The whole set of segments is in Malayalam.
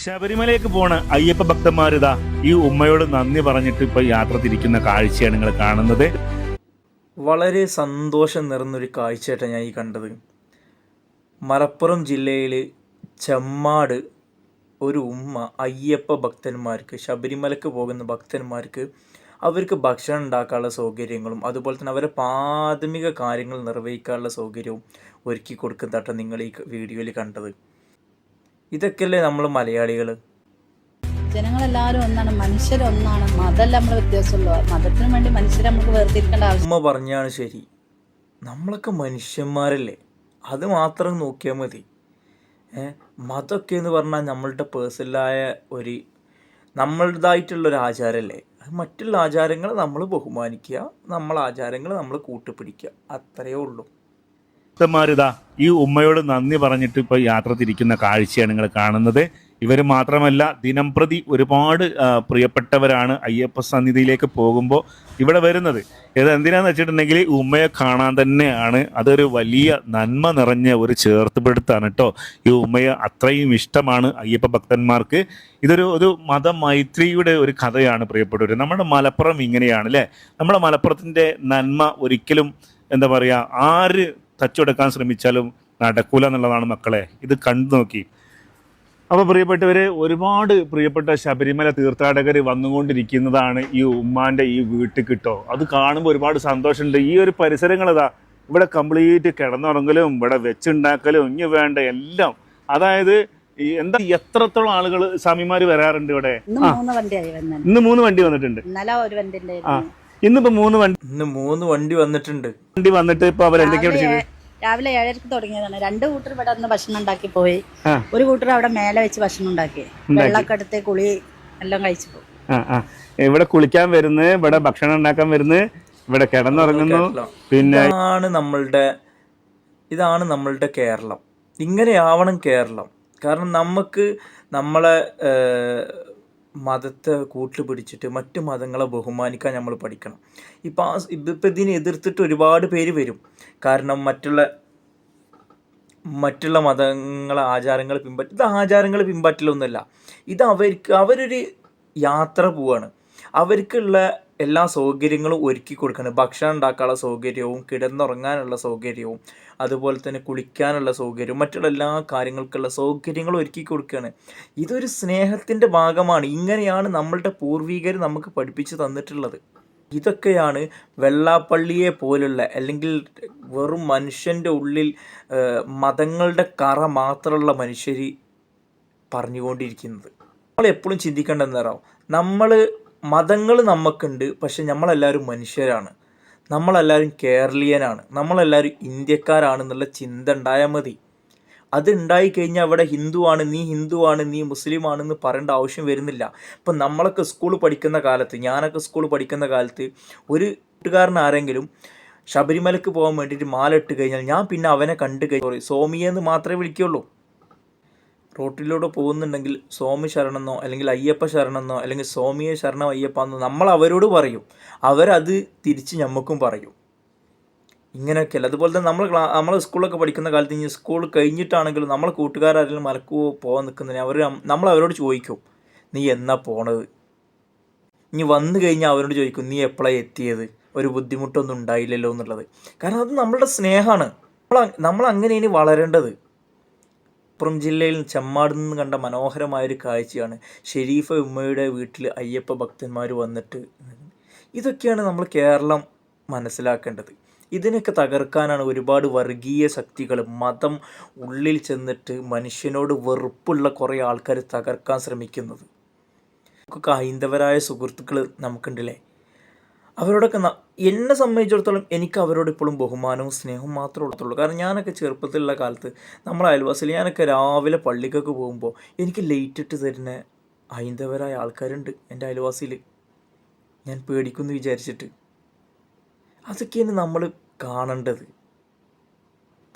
ശബരിമലയ്ക്ക് പോണ അയ്യപ്പ ഭക്തന്മാരിതാ ഈ ഉമ്മയോട് നന്ദി പറഞ്ഞിട്ട് ഇപ്പൊ യാത്ര തിരിക്കുന്ന കാഴ്ചയാണ് നിങ്ങൾ കാണുന്നത്. വളരെ സന്തോഷം നിറഞ്ഞൊരു കാഴ്ചയായിട്ടാണ് ഞാൻ ഈ കണ്ടത്. മലപ്പുറം ജില്ലയിൽ ചെമ്മാട് ഒരു ഉമ്മ അയ്യപ്പ ഭക്തന്മാർക്ക് ശബരിമലക്ക് പോകുന്ന ഭക്തന്മാർക്ക് അവർക്ക് ഭക്ഷണം ഉണ്ടാക്കാനുള്ള സൗകര്യങ്ങളും അതുപോലെ തന്നെ അവരെ പ്രാഥമിക കാര്യങ്ങൾ നിർവഹിക്കാനുള്ള സൗകര്യവും ഒരുക്കി കൊടുക്കുന്നതാട്ടാണ് നിങ്ങൾ ഈ വീഡിയോയിൽ കണ്ടത്. ഇതൊക്കെയല്ലേ നമ്മൾ മലയാളികൾ ജനങ്ങളെല്ലാവരും ഒന്നാണ് മനുഷ്യരൊന്നാണ്. മതമല്ല നമ്മൾ വ്യത്യാസമുള്ളൂ. മതത്തിന് വേണ്ടി മനുഷ്യരെ നമുക്ക് വേർതിരിക്കേണ്ട ആവശ്യം അമ്മ പറഞ്ഞാണ് ശരി. നമ്മളൊക്കെ മനുഷ്യന്മാരല്ലേ? അത് മാത്രം നോക്കിയാൽ മതി. മതമൊക്കെ എന്ന് പറഞ്ഞാൽ നമ്മളുടെ പേഴ്സണലായ ഒരു നമ്മളുടേതായിട്ടുള്ളൊരു ആചാരമല്ലേ അത് മറ്റുള്ള ആചാരങ്ങൾ നമ്മൾ ബഹുമാനിക്കുക നമ്മളെ ആചാരങ്ങൾ നമ്മൾ കൂട്ടുപിടിക്കുക. അത്രയേ ഉള്ളൂ. ഭക്തന്മാരിതാ ഈ ഉമ്മയോട് നന്ദി പറഞ്ഞിട്ട് ഇപ്പൊ യാത്ര തിരിക്കുന്ന കാഴ്ചയാണ് നിങ്ങൾ കാണുന്നത്. ഇവർ മാത്രമല്ല ദിനം പ്രതി ഒരുപാട് പ്രിയപ്പെട്ടവരാണ് അയ്യപ്പ സന്നിധിയിലേക്ക് പോകുമ്പോൾ ഇവിടെ വരുന്നത്. ഇത് എന്തിനാന്ന് വെച്ചിട്ടുണ്ടെങ്കിൽ ഉമ്മയെ കാണാൻ തന്നെയാണ്. അതൊരു വലിയ നന്മ നിറഞ്ഞ ഒരു ചേർത്തുപെടുത്താണ് കേട്ടോ ഈ ഉമ്മയെ അത്രയും ഇഷ്ടമാണ് അയ്യപ്പ ഭക്തന്മാർക്ക്. ഇതൊരു ഒരു മതമൈത്രിയുടെ ഒരു കഥയാണ് പ്രിയപ്പെട്ടവർ നമ്മുടെ മലപ്പുറം ഇങ്ങനെയാണ് അല്ലേ നമ്മുടെ മലപ്പുറത്തിന്റെ നന്മ ഒരിക്കലും എന്താ പറയുക ആര് തച്ചുടക്കാൻ ശ്രമിച്ചാലും നടക്കൂല എന്നുള്ളതാണ് മക്കളെ. ഇത് കണ്ടു നോക്കി. അപ്പോൾ പ്രിയപ്പെട്ടവര് ഒരുപാട് പ്രിയപ്പെട്ട ശബരിമല തീർത്ഥാടകർ വന്നുകൊണ്ടിരിക്കുന്നതാണ് ഈ ഉമ്മാന്റെ ഈ വീട്ടിൽ കിട്ടോ. അത് കാണുമ്പോൾ ഒരുപാട് സന്തോഷമുണ്ട്. ഈ ഒരു പരിസരങ്ങൾ ഇതാ ഇവിടെ കംപ്ലീറ്റ് കിടന്നുറങ്ങലും ഇവിടെ വെച്ചുണ്ടാക്കലും ഇനി വേണ്ട എല്ലാം. അതായത് എന്താ എത്രത്തോളം ആളുകൾ സ്വാമിമാര് വരാറുണ്ട് ഇവിടെ? ഇന്ന്. മൂന്ന് വണ്ടി വന്നിട്ടുണ്ട്. ഇന്നലെ ഒരു വണ്ടി ഇന്നിപ്പോ മൂന്ന് വണ്ടി ഇന്ന് മൂന്ന് വണ്ടി വന്നിട്ടുണ്ട്. വണ്ടി വന്നിട്ട് ഇപ്പൊ അവർ രാവിലെ വിളിച്ചത് ഏ- രാവിലെ ഏഴരക്ക് തുടങ്ങിയതാണ്. രണ്ട് കൂട്ടർ ഇവിടെ നിന്ന് ഭക്ഷണം ഉണ്ടാക്കി പോയി. ഒരു കൂട്ടർ അവിടെ മേലെ വെച്ച് ഭക്ഷണം ഉണ്ടാക്കി. വെള്ളൊക്കെ വെള്ളമൊക്കെ എടുത്ത് കുളി എല്ലാം കഴിച്ചു പോകും ഇവിടെ കുളിക്കാൻ വരുന്നു ഇവിടെ ഭക്ഷണം ഉണ്ടാക്കാൻ വരുന്നു ഇവിടെ കിടന്നുറങ്ങുന്നു. പിന്നെ ഇതാണ് നമ്മളുടെ ഇതാണ് നമ്മളുടെ കേരളം. ഇങ്ങനെയാവണം കേരളം. കാരണം നമുക്ക് നമ്മളെ മതത്തെ കൂട്ടിൽ പിടിച്ചിട്ട് മറ്റു മതങ്ങളെ ബഹുമാനിക്കാൻ നമ്മൾ പഠിക്കണം. ഇപ്പം ആ ഇപ്പം ഇതിനെ എതിർത്തിട്ട് ഒരുപാട് പേര് വരും. കാരണം മറ്റുള്ള മറ്റുള്ള മതങ്ങളെ ആചാരങ്ങൾ പിൻപറ്റ ഇത് ആചാരങ്ങൾ പിൻപറ്റലൊന്നുമല്ല. ഇത് അവർക്ക് അവരൊരു യാത്ര പോവാണ്. അവർക്കുള്ള എല്ലാ സൗകര്യങ്ങളും ഒരുക്കി കൊടുക്കണം. ഭക്ഷണം ഉണ്ടാക്കാനുള്ള സൗകര്യവും കിടന്നുറങ്ങാനുള്ള സൗകര്യവും അതുപോലെ തന്നെ കുളിക്കാനുള്ള സൗകര്യവും മറ്റുള്ള എല്ലാ കാര്യങ്ങൾക്കുള്ള സൗകര്യങ്ങളും ഒരുക്കി കൊടുക്കുകയാണ്. ഇതൊരു സ്നേഹത്തിന്റെ ഭാഗമാണ്. ഇങ്ങനെയാണ് നമ്മളുടെ പൂർവികർ നമുക്ക് പഠിപ്പിച്ചു തന്നിട്ടുള്ളത്. ഇതൊക്കെയാണ് വെള്ളാപ്പള്ളിയെ പോലുള്ള അല്ലെങ്കിൽ വെറും മനുഷ്യന്റെ ഉള്ളിൽ മതങ്ങളുടെ കറ മാത്രമുള്ള മനുഷ്യർ പറഞ്ഞുകൊണ്ടിരിക്കുന്നത്. നമ്മൾ എപ്പോഴും ചിന്തിക്കേണ്ടത് എന്താ നമ്മൾ മതങ്ങൾ നമുക്കുണ്ട് പക്ഷെ നമ്മളെല്ലാവരും മനുഷ്യരാണ്. നമ്മളെല്ലാവരും കേരളീയനാണ്. നമ്മളെല്ലാവരും ഇന്ത്യക്കാരാണെന്നുള്ള ചിന്ത ഉണ്ടായാൽ മതി. അത് ഉണ്ടായി കഴിഞ്ഞാൽ അവിടെ ഹിന്ദുവാണ് നീ ഹിന്ദുവാണ് നീ മുസ്ലിമാണെന്ന് പറയേണ്ട ആവശ്യം വരുന്നില്ല. ഇപ്പം നമ്മളൊക്കെ സ്കൂൾ പഠിക്കുന്ന കാലത്ത് ഞാനൊക്കെ സ്കൂൾ പഠിക്കുന്ന കാലത്ത് ഒരു കൂട്ടുകാരൻ ആരെങ്കിലും ശബരിമലക്ക് പോകാൻ വേണ്ടിയിട്ട് മാല ഇട്ട് കഴിഞ്ഞാൽ ഞാൻ പിന്നെ അവനെ കണ്ടു കഴിഞ്ഞാൽ സോമിയെന്ന് മാത്രമേ വിളിക്കുള്ളൂ. റോട്ടിലൂടെ പോകുന്നുണ്ടെങ്കിൽ സ്വാമി ശരണമെന്നോ അല്ലെങ്കിൽ അയ്യപ്പ ശരണമെന്നോ അല്ലെങ്കിൽ സ്വാമിയെ ശരണം അയ്യപ്പ എന്നോ നമ്മൾ അവരോട് പറയും. അവരത് തിരിച്ച് ഞമ്മക്കും പറയും. ഇങ്ങനെയൊക്കെയല്ല. അതുപോലെ തന്നെ നമ്മൾ നമ്മൾ സ്കൂളൊക്കെ പഠിക്കുന്ന കാലത്ത് ഇനി സ്കൂൾ കഴിഞ്ഞിട്ടാണെങ്കിലും നമ്മൾ കൂട്ടുകാരെല്ലാം മലക്കുവോ പോകാൻ നിൽക്കുന്നതിന് അവർ നമ്മൾ അവരോട് ചോദിക്കും നീ എന്നാ പോണത്? ഇനി വന്നു കഴിഞ്ഞാൽ അവരോട് ചോദിക്കും നീ എപ്പോഴാണ് എത്തിയത്? ഒരു ബുദ്ധിമുട്ടൊന്നും ഉണ്ടായില്ലല്ലോ എന്നുള്ളത്. കാരണം അത് നമ്മളുടെ സ്നേഹമാണ്. നമ്മൾ നമ്മൾ അങ്ങനെ ഇനി വളരേണ്ടത്. മലപ്പുറം ജില്ലയിൽ ചെമ്മാട് നിന്ന് കണ്ട മനോഹരമായൊരു കാഴ്ചയാണ് ഷെരീഫ ഉമ്മയുടെ വീട്ടിൽ അയ്യപ്പ ഭക്തന്മാർ വന്നിട്ട് ഇതൊക്കെയാണ് നമ്മൾ കേരളം മനസ്സിലാക്കേണ്ടത്. ഇതിനൊക്കെ തകർക്കാനാണ് ഒരുപാട് വർഗീയ ശക്തികൾ മതം ഉള്ളിൽ ചെന്നിട്ട് മനുഷ്യനോട് വെറുപ്പുള്ള കുറേ ആൾക്കാർ തകർക്കാൻ ശ്രമിക്കുന്നത്. നമുക്കൊക്കെ ഹൈന്ദവരായ സുഹൃത്തുക്കൾ നമുക്കുണ്ടല്ലേ? അവരോടൊക്കെ എന്നെ സംബന്ധിച്ചിടത്തോളം എനിക്ക് അവരോട് ഇപ്പോഴും ബഹുമാനവും സ്നേഹവും മാത്രമേ ഉള്ളത്തുള്ളൂ. കാരണം ഞാനൊക്കെ ചെറുപ്പത്തിലുള്ള കാലത്ത് നമ്മളെ അയൽവാസിൽ ഞാനൊക്കെ രാവിലെ പള്ളിക്കൊക്കെ പോകുമ്പോൾ എനിക്ക് ലേറ്റ് ഇട്ട് തരുന്ന ഹൈന്ദവരായ ആൾക്കാരുണ്ട് എന്റെ അയൽവാസിയിൽ. ഞാൻ പേടിക്കുമെന്ന് വിചാരിച്ചിട്ട്. അതൊക്കെയാണ് നമ്മൾ കാണേണ്ടത്.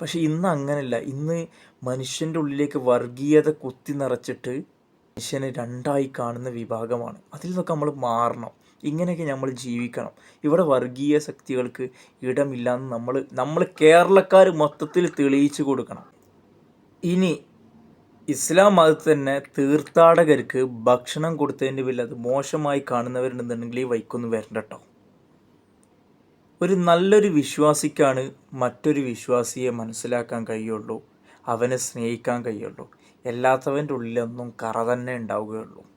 പക്ഷെ ഇന്ന് അങ്ങനല്ല. ഇന്ന് മനുഷ്യന്റെ ഉള്ളിലേക്ക് വർഗീയത കുത്തി നിറച്ചിട്ട് മനുഷ്യനെ രണ്ടായി കാണുന്ന വിഭാഗമാണ്. അതിൽ നിന്നൊക്കെ നമ്മൾ മാറണം. ഇങ്ങനെയൊക്കെ നമ്മൾ ജീവിക്കണം. ഇവിടെ വർഗീയ ശക്തികൾക്ക് ഇടമില്ലാന്ന് നമ്മൾ നമ്മൾ കേരളക്കാർ മൊത്തത്തിൽ തെളിയിച്ചു കൊടുക്കണം. ഇനി ഇസ്ലാം മതത്തിൽ തന്നെ തീർത്ഥാടകർക്ക് ഭക്ഷണം കൊടുത്തതിന്റെ പേരിൽ അത് മോശമായി കാണുന്നവരുണ്ടെന്നുണ്ടെങ്കിൽ ഈ വൈക്കൊന്ന് വരണ്ട കേട്ടോ. ഒരു നല്ലൊരു വിശ്വാസിക്കാണ് മറ്റൊരു വിശ്വാസിയെ മനസ്സിലാക്കാൻ കഴിയുള്ളൂ. അവനെ സ്നേഹിക്കാൻ കഴിയുള്ളൂ. എല്ലാത്തവന്റെ ഉള്ളിലൊന്നും കറ തന്നെ ഉണ്ടാവുകയുള്ളൂ.